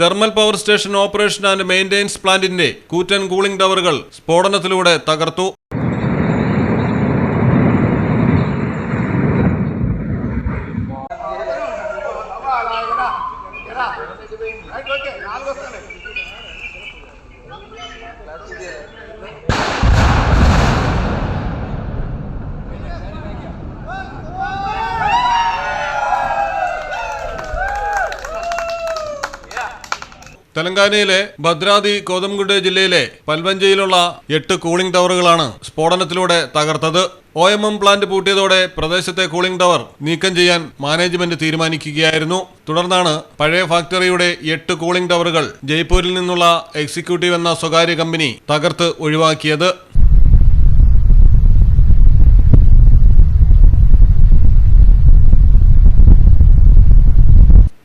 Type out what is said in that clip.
Thermal power station operation and maintenance പ്ലാന്റിന്റെ കൂറ്റൻ cooling ടവറുകൾ സ്ഫോടനത്തിലൂടെ തകർത്തു. തെലങ്കാനയിലെ ഭദ്രാദി കോതംകുണ്ട് ജില്ലയിലെ പൽവഞ്ചയിലുള്ള എട്ട് കൂളിംഗ് ടവറുകളാണ് സ്ഫോടനത്തിലൂടെ തകർത്തത്. ഒ എം എം പ്ലാന്റ് പൂട്ടിയതോടെ പ്രദേശത്തെ കൂളിംഗ് ടവർ നീക്കം ചെയ്യാൻ മാനേജ്മെന്റ് തീരുമാനിക്കുകയായിരുന്നു. തുടർന്നാണ് പഴയ ഫാക്ടറിയുടെ എട്ട് കൂളിംഗ് ടവറുകൾ ജയ്പൂരിൽ നിന്നുള്ള എക്സിക്യൂട്ടീവ് എന്ന സ്വകാര്യ കമ്പനി തകർത്ത് ഒഴിവാക്കിയത്.